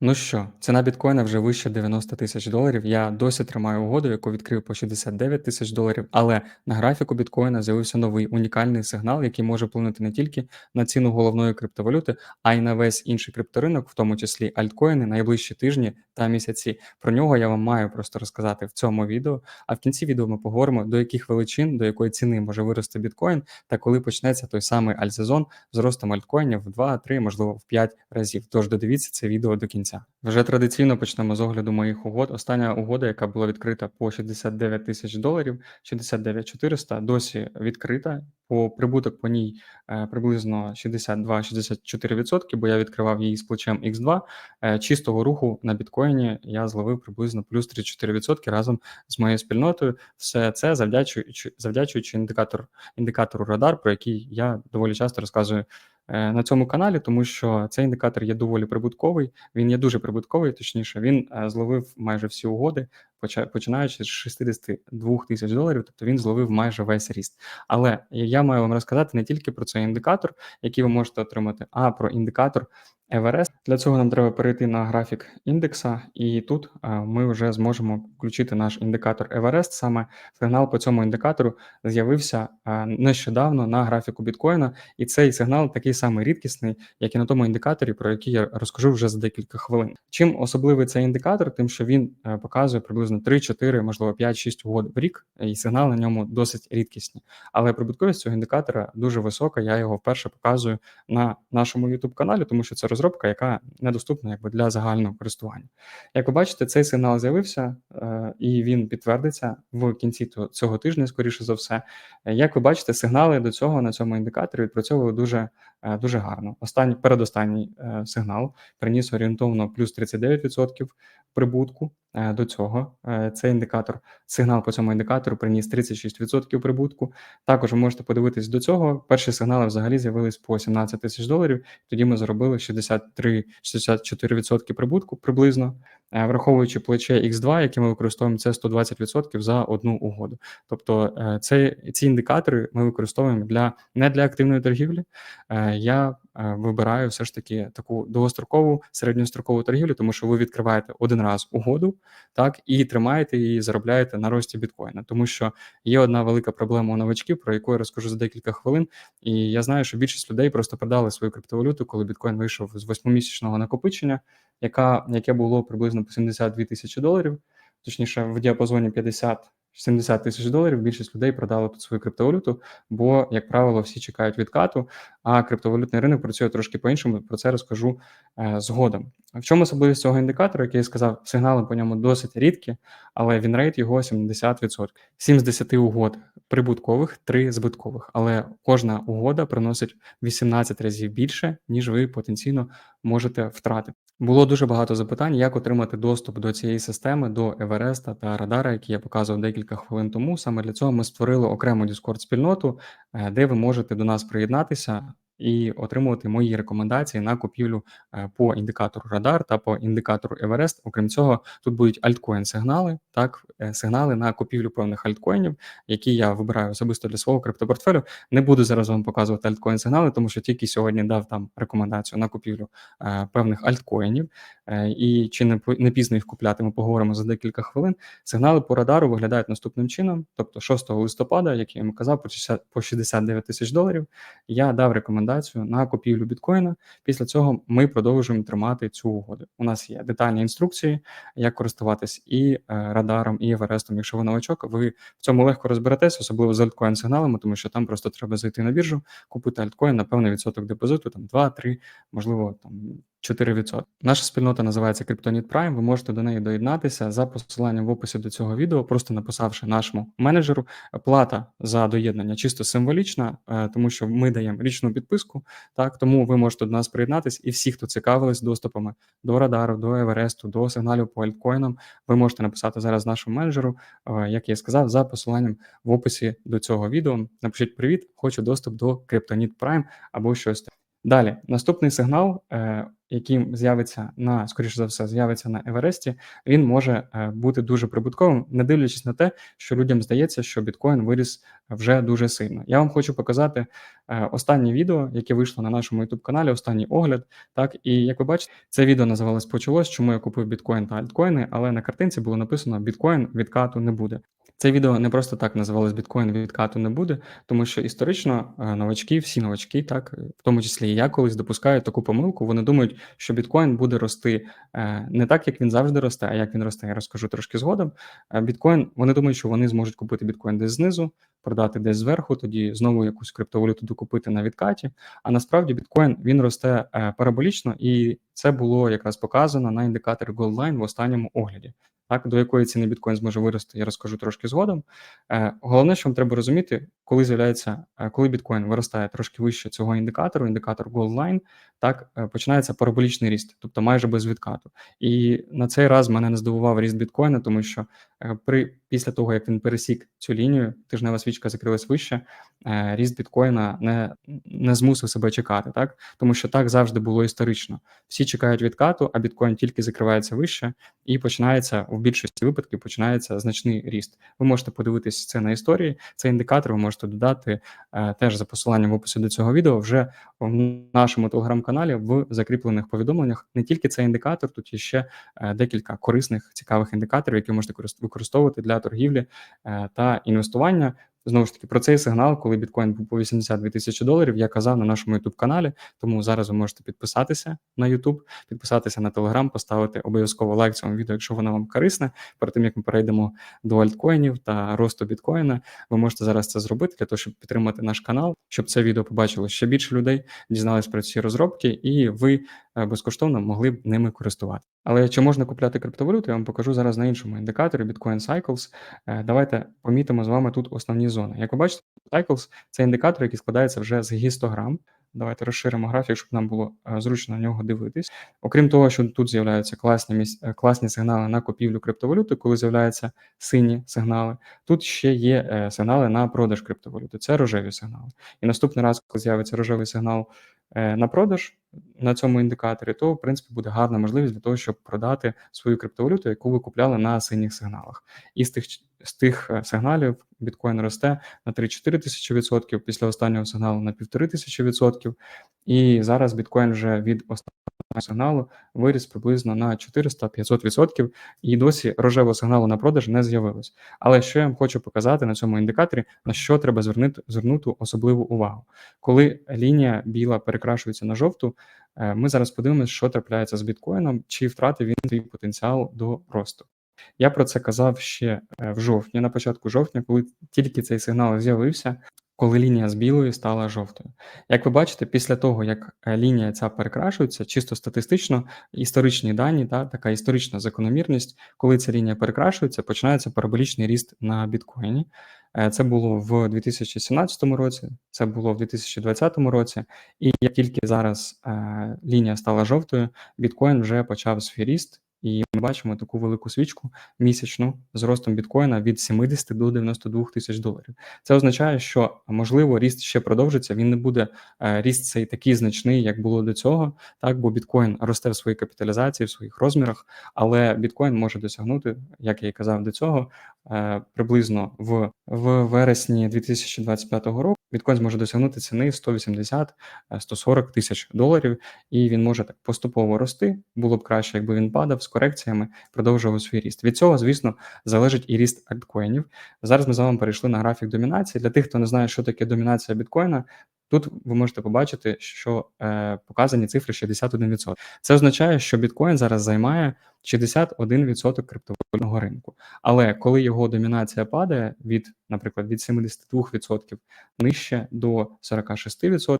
Ну що, ціна біткоїна вже вище 90 тисяч доларів. Я досі тримаю угоду, яку відкрив по 69 тисяч доларів, але на графіку біткоїна з'явився новий унікальний сигнал, який може вплинути не тільки на ціну головної криптовалюти, а й на весь інший крипторинок, в тому числі альткоїни, найближчі тижні та місяці. Про нього я вам маю просто розказати в цьому відео. А в кінці відео ми поговоримо, до яких величин, до якої ціни може вирости біткоін, та коли почнеться той самий альтсезон з ростом альткоїнів в 2, 3, можливо, в 5 разів. Тож додивіться це відео до кінця. Вже традиційно почнемо з огляду моїх угод. Остання угода, яка була відкрита по 69 тисяч доларів, 69 400, досі відкрита. По прибуток по ній е, приблизно 62-64%, бо я відкривав її з плечем X2. Е, чистого руху на біткоїні я зловив приблизно плюс 34% разом з моєю спільнотою. Все це завдячуючи завдячуючи індикатор, індикатору радар, про який я доволі часто розказую на цьому каналі, тому що цей індикатор є доволі прибутковий. Він є дуже прибутковий, точніше, він е, зловив майже всі угоди, починаючи з 62 тисяч доларів, тобто він зловив майже весь ріст. Але я маю вам розказати не тільки про цей індикатор, який ви можете отримати, а про індикатор Everest. Для цього нам треба перейти на графік індекса, і тут е, ми вже зможемо включити наш індикатор Everest. Саме сигнал по цьому індикатору з'явився е, нещодавно на графіку біткоїна, і цей сигнал такий самий рідкісний, як і на тому індикаторі, про який я розкажу вже за декілька хвилин. Чим особливий цей індикатор, тим що він е, показує приблизно 3-4, можливо 5-6 угод в рік, і сигнал на ньому досить рідкісні. Але прибутковість цього індикатора дуже висока. Я його вперше показую на нашому youtube каналі, тому що це розробка, яка недоступна якби для загального користування. Як ви бачите, цей сигнал з'явився е, і він підтвердиться в кінці цього тижня, скоріше за все. Як ви бачите, сигнали до цього на цьому індикаторі відпрацьовували дуже е, дуже гарно. Останній передостанній е, сигнал приніс орієнтовно плюс 39% прибутку. До цього цей індикатор, сигнал по цьому індикатору приніс 36% прибутку. Також ви можете подивитись до цього. Перші сигнали взагалі з'явились по 17 тисяч доларів. Тоді ми заробили 63-64% прибутку приблизно, враховуючи плече X2, яке ми використовуємо, це 120% за одну угоду. Тобто, це ці індикатори ми використовуємо для не для активної торгівлі. Я вибираю все ж таки таку довгострокову середньострокову торгівлю, тому що ви відкриваєте один раз угоду так і тримаєте її, заробляєте на рості біткоїна. Тому що є одна велика проблема у новачків, про яку я розкажу за декілька хвилин. І я знаю, що більшість людей просто продали свою криптовалюту, коли біткоін вийшов з восьмимісячного накопичення, яка яке було приблизно по 72 тисячі доларів, точніше в діапазоні 50 70 тисяч доларів більшість людей продали тут свою криптовалюту, бо, як правило, всі чекають відкату, а криптовалютний ринок працює трошки по-іншому. Про це розкажу е, згодом. В чому особливість цього індикатора, який я сказав, сигнали по ньому досить рідкі, але він рейт його 70%. 7 з 10 угод прибуткових, 3 збиткових. Але кожна угода приносить 18 разів більше, ніж ви потенційно можете втратити. Було дуже багато запитань, як отримати доступ до цієї системи, до Евереста та Радара, які я показував декілька хвилин тому. Саме для цього ми створили окрему discord спільноту, е, де ви можете до нас приєднатися і отримувати мої рекомендації на купівлю е, по індикатору Радар та по індикатору Everest. Окрім цього, тут будуть альткоін-сигнали, так, е, сигнали на купівлю певних альткоїнів, які я вибираю особисто для свого криптопортфелю. Не буду зараз вам показувати альткоін-сигнали, тому що тільки сьогодні дав там рекомендацію на купівлю е, певних альткоїнів. І чи не не пізно їх купляти, ми поговоримо за декілька хвилин. Сигнали по радару виглядають наступним чином. Тобто, 6 листопада, як я вам казав, по 69 тисяч доларів, я дав рекомендацію рекомендацію на купівлю біткоїна. Після цього ми продовжуємо тримати цю угоду. У нас є детальні інструкції, як користуватись і е, радаром, і Еверестом. Якщо ви новачок, ви в цьому легко розберетесь, особливо з альткоін сигналами, тому що там просто треба зайти на біржу, купити альткоін на певний відсоток депозиту, там 2-3, можливо, там 4%. Наша спільнота називається Kryptonit Prime. Ви можете до неї доєднатися за посиланням в описі до цього відео, просто написавши нашому менеджеру. Плата за доєднання чисто символічна, е, тому що ми даємо річну підписку. Так тому ви можете до нас приєднатися, і всі, хто цікавились доступами до радару, до Евересту, до сигналів по альткоїнам, ви можете написати зараз нашому менеджеру, е, як я сказав, за посиланням в описі до цього відео. Напишіть привіт, хочу доступ до Kryptonit Prime або щось. Далі, наступний сигнал, е, який з'явиться на, скоріше за все, з'явиться на Евересті, він може е, бути дуже прибутковим, не дивлячись на те, що людям здається, що біткоін виріс вже дуже сильно. Я вам хочу показати е, останнє відео, яке вийшло на нашому youtube каналі, останній огляд. Так, і як ви бачите, це відео називалось Почалось, чому я купив біткоін та альткоїни, але на картинці було написано біткоін відкату не буде. Це відео не просто так називалось біткоін відкату не буде, тому що історично е, новачки, всі новачки, так в тому числі і я колись допускаю таку помилку. Вони думають, що біткоін буде рости е, не так, як він завжди росте, а як він росте, я розкажу трошки згодом. Е, біткоін вони думають, що вони зможуть купити біткоін десь знизу, продати десь зверху, тоді знову якусь криптовалюту докупити на відкаті. А насправді біткоін він росте параболічно, і це було якраз показано на індикаторі Goldline в останньому огляді. Так, до якої ціни біткоін зможе вирости, я розкажу трошки згодом. Е, Головне, що вам треба розуміти, коли з'являється, е, коли біткоін виростає трошки вище цього індикатору, індикатор Goldline, так е, починається параболічний ріст, тобто майже без відкату. І на цей раз мене не здивував ріст біткоїна, тому що при після того, як він пересік цю лінію, тижнева свічка закрилась вище, е, ріст біткоїна не не змусив себе чекати, так тому що так завжди було історично. Всі чекають відкату, а біткоін тільки закривається вище, і починається в більшості випадків починається значний ріст. Ви можете подивитися це на історії. Цей індикатор ви можете додати е, теж за посиланням в описі до цього відео вже в нашому телеграм-каналі в закріплених повідомленнях. Не тільки цей індикатор, тут є ще е, декілька корисних цікавих індикаторів, які можете використовувати для торгівлі е, та інвестування. Знову ж таки, про цей сигнал, коли біткоін був по 82 тисячі доларів, я казав на нашому youtube каналі. Тому зараз ви можете підписатися на YouTube, підписатися на Telegram, поставити обов'язково лайк цьому відео, якщо воно вам корисне. Перед тим як ми перейдемо до альткоїнів та росту біткоїна, ви можете зараз це зробити для того, щоб підтримати наш канал, щоб це відео побачило ще більше людей, дізнались про ці розробки, і ви безкоштовно могли б ними користувати. Але чи можна купляти криптовалюту, я вам покажу зараз на іншому індикаторі Bitcoin Cycles. Е, давайте помітимо з вами тут основні зони. Як ви бачите, Cycles – це індикатор, який складається вже з гістограм. Давайте розширимо графік, щоб нам було е, зручно на нього дивитись. Окрім того, що тут з'являються класні класні сигнали на купівлю криптовалюти, коли з'являються сині сигнали. Тут ще є сигнали на продаж криптовалюти. Це рожеві сигнали. І наступний раз, коли з'явиться рожевий сигнал на продаж, на цьому індикаторі, то в принципі буде гарна можливість для того, щоб продати свою криптовалюту, яку ви купляли на синіх сигналах. І з тих з тих е, сигналів біткоін росте на 3-4 тисячі відсотків, після останнього сигналу на 1,5 тисячі відсотків. І зараз біткоін вже від останнього сигналу виріс приблизно на 400-500%, і досі рожевого сигналу на продаж не з'явилось. Але що я вам хочу показати на цьому індикаторі, на що треба звернути звернути особливу увагу, коли лінія біла перекрашується на жовту. Е, ми зараз подивимося, що трапляється з біткоїном, чи втратив він свій потенціал до росту. Я про це казав ще е, в жовтні, на початку жовтня, коли тільки цей сигнал з'явився, коли лінія з білої стала жовтою. Як ви бачите, після того, як е, лінія ця перекрашується, чисто статистично, історичні дані, та, така історична закономірність, коли ця лінія перекрашується, починається параболічний ріст на біткоїні. Е, це було в 2017 році, це було в 2020 році, і як тільки зараз е, лінія стала жовтою, біткоін вже почав свій ріст. І ми бачимо таку велику свічку місячну з ростом біткоїна від 70 до 92 тисяч доларів. Це означає, що можливо ріст ще продовжиться. Він не буде е, ріст цей такий значний, як було до цього, так бо біткоін росте в своїй капіталізації, в своїх розмірах, але біткоін може досягнути, як я і казав до цього, е, приблизно в, в вересні 2025 року. Біткоін зможе досягнути ціни 180-140 тисяч доларів, і він може так поступово рости. Було б краще, якби він падав з корекціями, продовжував свій ріст. Від цього, звісно, залежить і ріст альткоїнів. Зараз ми з вами перейшли на графік домінації. Для тих, хто не знає, що таке домінація біткоїна. Тут ви можете побачити, що е, показані цифри 61%. Це означає, що біткоін зараз займає 61% криптовалютного ринку. Але коли його домінація падає від, наприклад, від 72% нижче до 46%,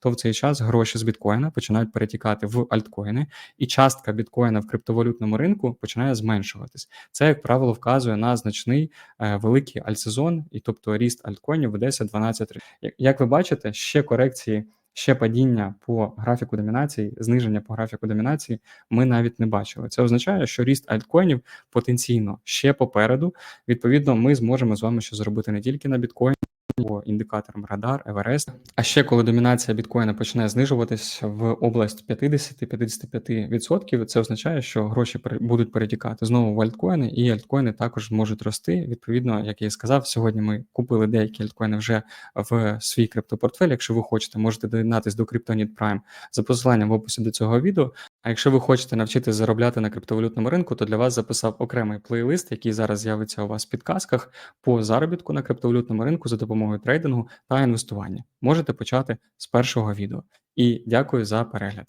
то в цей час гроші з біткоїна починають перетікати в альткоїни, і частка біткоїна в криптовалютному ринку починає зменшуватись. Це, як правило, вказує на значний е, великий альтсезон, і тобто ріст альткоїнів в 10-12 Як ви бачите, ще корекції. Ще падіння по графіку домінації, зниження по графіку домінації ми навіть не бачили. Це означає, що ріст альткоїнів потенційно ще попереду. Відповідно, ми зможемо з вами ще зробити не тільки на біткоїні, по індикаторам Радар, Еверест. А ще коли домінація біткоїна почне знижуватись в область 50-55%, це означає, що гроші будуть перетікати знову в альткоїни, і альткоїни також можуть рости. Відповідно, як я і сказав, сьогодні ми купили деякі альткоїни вже в свій криптопортфель. Якщо ви хочете, можете доєднатись до CryptoNit Prime за посиланням в описі до цього відео. А якщо ви хочете навчитись заробляти на криптовалютному ринку, то для вас записав окремий плейлист, який зараз з'явиться у вас в підказках по заробітку на криптовалютному ринку за допомогою трейдингу та інвестування. Можете почати з першого відео. І дякую за перегляд.